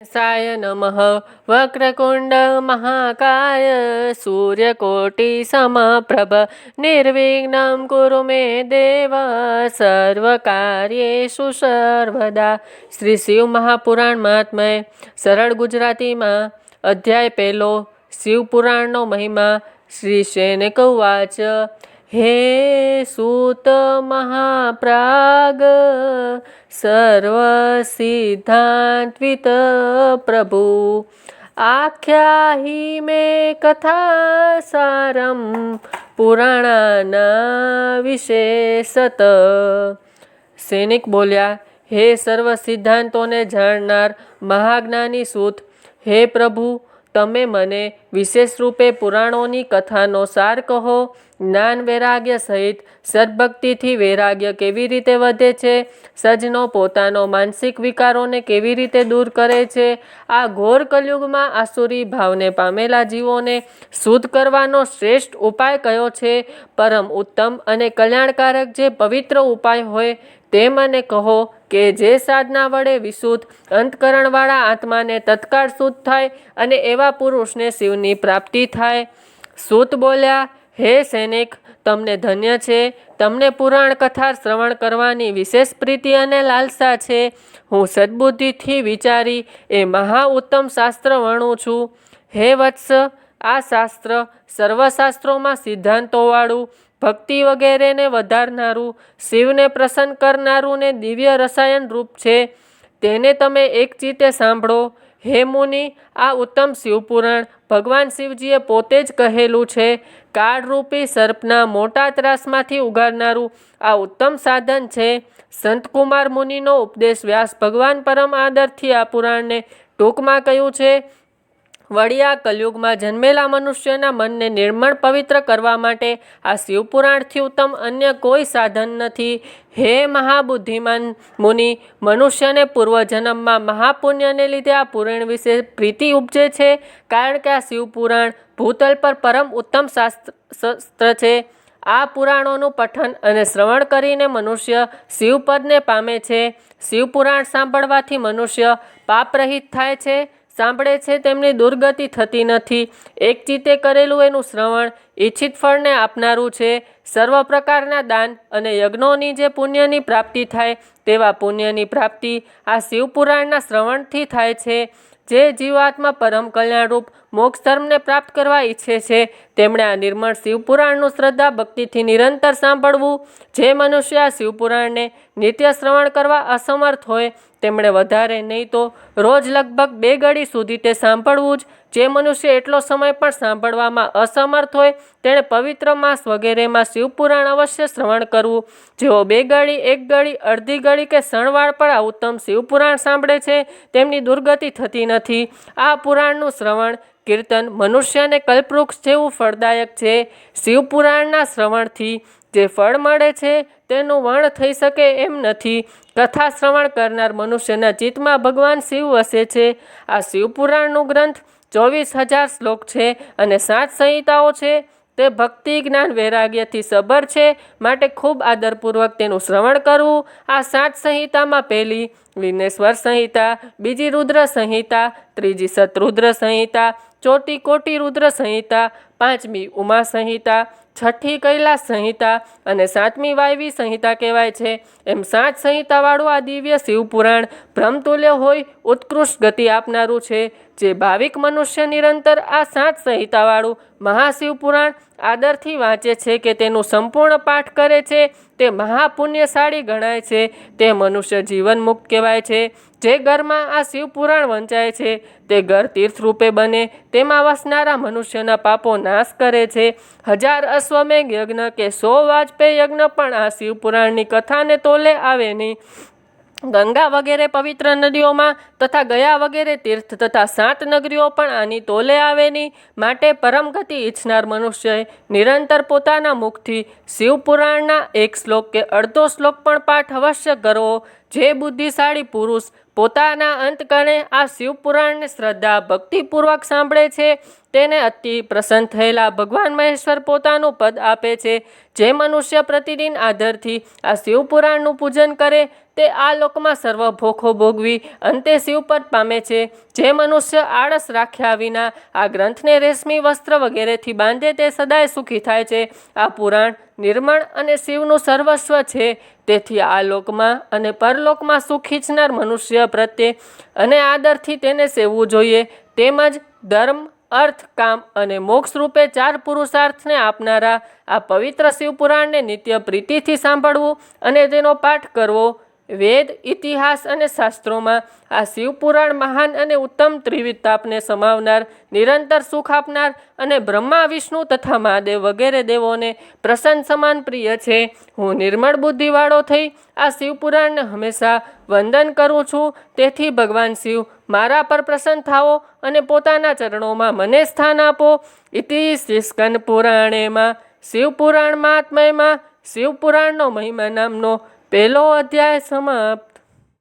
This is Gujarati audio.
સાય નમઃ વક્રકુંડ મહાકાય સૂર્યકોટિ સમપ્રભ નિર્વિઘ્नं કુરુ મે દેવ સર્વકાર્યેષુ સર્વદા શ્રી શિવ મહાપુરાણ મહાત્મય સરળ ગુજરાતીમાં અધ્યાય પહેલો શિવપુરાણનો મહિમા શ્રી શેનક ઉવાચ હે સૂત મહાપ્રાગ સર્વસિદ્ધાંતવિત પ્રભુ આખ્યાહી મે કથા સારમ પુરાણાના વિશેષત. સૈનિક બોલ્યા, હે સર્વ સિદ્ધાંતોને જાણનાર મહાજ્ઞાની સૂત, હે પ્રભુ તમે મને વિશેષ રૂપે પુરાણોની કથાનો સાર કહો. જ્ઞાન વૈરાગ્ય સહિત સદભક્તિથી વૈરાગ્ય કેવી રીતે વધે છે? સજનો પોતાનો માનસિક વિકારોને કેવી રીતે દૂર કરે છે? આ ઘોર કલયુગમાં આસુરી ભાવને પામેલા જીવોને શુદ્ધ કરવાનો શ્રેષ્ઠ ઉપાય કયો છે? પરમ ઉત્તમ અને કલ્યાણકારક જે પવિત્ર ઉપાય હોય, તે મને કહો. કે જે સાધના વડે વિશુદ્ધ અંતકરણવાળા આત્માને તત્કાળ શુદ્ધ થાય અને એવા પુરુષને શિવની પ્રાપ્તિ થાય. સૂત બોલ્યા, હે સૈનિક, તમને ધન્ય છે. તમને પુરાણ કથા શ્રવણ કરવાની વિશેષ પ્રીતિ અને લાલસા છે. હું સદબુદ્ધિથી વિચારી એ મહા ઉત્તમ શાસ્ત્ર વણું છું. હે વત્સ, આ શાસ્ત્ર સર્વશાસ્ત્રોમાં સિદ્ધાંતોવાળું ભક્તિ વગેરેને વધારનારું, શિવને પ્રસન્ન કરનારું ને દિવ્ય રસાયણ રૂપ છે. તેને તમે એક ચીતે સાંભળો. હે મુનિ, આ ઉત્તમ શિવપુરાણ ભગવાન શિવજીએ પોતે જ કહેલું છે. કાળરૂપી સર્પના મોટા ત્રાસમાંથી ઉગારનારું આ ઉત્તમ સાધન છે. સંતકુમાર મુનિનો ઉપદેશ વ્યાસ ભગવાન પરમ આદરથી આ પુરાણને ટૂંકમાં કહ્યું છે. વળી આ કલયુગમાં જન્મેલા મનુષ્યના મનને નિર્મળ પવિત્ર કરવા માટે આ શિવપુરાણથી ઉત્તમ અન્ય કોઈ સાધન નથી. હે મહાબુદ્ધિમાન મુનિ, મનુષ્યને પૂર્વજન્મમાં મહાપુણ્યને લીધે આ પુરાણ વિશે પ્રીતિ ઉપજે છે, કારણ કે આ શિવપુરાણ ભૂતલ પર પરમ ઉત્તમ શાસ્ત્ર છે. આ પુરાણોનું પઠન અને શ્રવણ કરીને મનુષ્ય શિવપદને પામે છે. શિવપુરાણ સાંભળવાથી મનુષ્ય પાપરહિત થાય છે. સાંભળે છે તેમની દુર્ગતિ થતી નથી. એક ચિત્તે કરેલું એનું શ્રવણ ઈચ્છિત ફળને આપનારું છે. સર્વ પ્રકારના દાન અને યજ્ઞોની જે પુણ્યની પ્રાપ્તિ થાય તેવા પુણ્યની પ્રાપ્તિ આ શિવપુરાણના શ્રવણથી થાય છે. જે જીવાત્મા પરમ કલ્યાણરૂપ મોક્ષ ધર્મને પ્રાપ્ત કરવા ઈચ્છે છે. તેમણે આ નિર્મળ શિવપુરાણનું શ્રદ્ધા, ભક્તિથી નિરંતર સાંભળવું. જે મનુષ્ય આ શિવપુરાણને નિત્ય શ્રવણ કરવા અસમર્થ હોય, તેમણે વધારે નહીં તો રોજ લગભગ બે ઘડી સુધી તે સાંભળવું જ. જે મનુષ્ય એટલો સમય પણ સાંભળવામાં અસમર્થ હોય, તેણે પવિત્ર માસ વગેરેમાં શિવપુરાણ અવશ્ય શ્રવણ કરવું. જેઓ બે ઘડી, એક ઘડી, અડધી ઘડી કે સણવાળ પર આ ઉત્તમ શિવપુરાણ સાંભળે છે, તેમની દુર્ગતિ થતી નથી. આ પુરાણનું શ્રવણ કીર્તન મનુષ્યને કલ્પવૃક્ષ જેવું ફળદાયક છે. શિવપુરાણના શ્રવણથી જે ફળ મળે છે તેનું વર્ણ થઈ શકે એમ નથી. કથા શ્રવણ કરનાર મનુષ્યના ચિત્તમાં ભગવાન શિવ વસે છે. આ શિવપુરાણનું ગ્રંથ ચોવીસ હજાર શ્લોક છે અને સાત સંહિતાઓ છે. તે ભક્તિ, જ્ઞાન, વૈરાગ્યથી સબર છે. માટે ખૂબ આદરપૂર્વક તેનું શ્રવણ કરવું. આ સાત સંહિતામાં પહેલી વિનેશ્વર સંહિતા, બીજી રુદ્ર સંહિતા, ત્રીજી શત્રુદ્ર સંહિતા ચોથી કોટી રુદ્ર સંહિતા, પાંચમી ઉમા સંહિતા, છઠ્ઠી કૈલાસ સંહિતા અને સાતમી વાયવી સંહિતા કહેવાય છે. એમ સાત સંહિતાવાળું આ દિવ્ય શિવપુરાણ ભ્રમતુલ્ય હોય, ઉત્કૃષ્ટ ગતિ આપનારું છે. જે ભાવિક મનુષ્ય નિરંતર આ સાત સંહિતાવાળું મહાશિવપુરાણ આદરથી વાંચે છે કે તેનું સંપૂર્ણ પાઠ કરે છે, તે મહાપુણ્યશાળી ગણાય છે. તે મનુષ્ય જીવન મુક્ત કહેવાય છે. જે ઘરમાં આ શિવપુરાણ વંચાય છે, તે ઘર તીર્થરૂપે બને. તેમાં વસનારા મનુષ્યના પાપો નાશ કરે છે. હજાર અશ્વમેઘ યજ્ઞ કે સો વાજપેય યજ્ઞ પણ આ શિવપુરાણની કથાને તોલે આવે નહીં. ગંગા વગેરે પવિત્ર નદીઓમાં તથા ગયા વગેરે તીર્થ તથા સાત નગરીઓ પણ આની તોલે આવેની માટે પરમગતિ ઈચ્છનાર મનુષ્યએ નિરંતર પોતાના મુખથી શિવપુરાણના એક શ્લોક કે અડધો શ્લોક પણ પાઠ અવશ્ય કરવો. જે બુદ્ધિશાળી પુરુષ પોતાના અંતકણે આ શિવપુરાણને શ્રદ્ધા, ભક્તિપૂર્વક સાંભળે છે, તેને અતિ પ્રસન્ન થયેલા ભગવાન મહેશ્વર પોતાનું પદ આપે છે. જે મનુષ્ય પ્રતિદિન આદરથી આ શિવપુરાણનું પૂજન કરે તે આ લોકમાં સર્વ ભોખો ભોગવી અંતે શિવપદ પામે છે. જે મનુષ્ય આળસ રાખ્યા વિના આ ગ્રંથને રેશમી વસ્ત્ર વગેરેથી બાંધે તે સદાય સુખી થાય છે. આ પુરાણ, નિર્મળ અને શિવનું સર્વસ્વ છે. તેથી આ લોકમાં અને પરલોકમાં સુખ ઈચ્છનાર મનુષ્ય પ્રત્યે અને આદરથી તેને સેવવું જોઈએ. તેમજ ધર્મ, અર્થ, કામ અને મોક્ષ રૂપે ચાર પુરુષાર્થને આપનારા આ પવિત્ર શિવપુરાણને નિત્ય પ્રીતિથી સાંભળવું અને તેનો પાઠ કરવો વેદ, ઇતિહાસ અને શાસ્ત્રોમાં આ શિવપુરાણ મહાન અને ઉત્તમ ત્રિવિતાપને સમાવનાર, નિરંતર સુખ આપનાર અને બ્રહ્મા, વિષ્ણુ તથા મહાદેવ વગેરે દેવોને પ્રસન્ન, સમાન પ્રિય છે. હું નિર્મળ બુદ્ધિવાળો થઈ આ શિવપુરાણને હંમેશા વંદન કરું છું. તેથી ભગવાન શિવ મારા પર પ્રસન્ન થાઓ અને પોતાના ચરણોમાં મને સ્થાન આપો. ઇતિ શિષ્કન પુરાણેમાં શિવપુરાણ મહાત્મયમાં શિવપુરાણનો મહિમા નામનો પહેલો અધ્યાય સમાપ્ત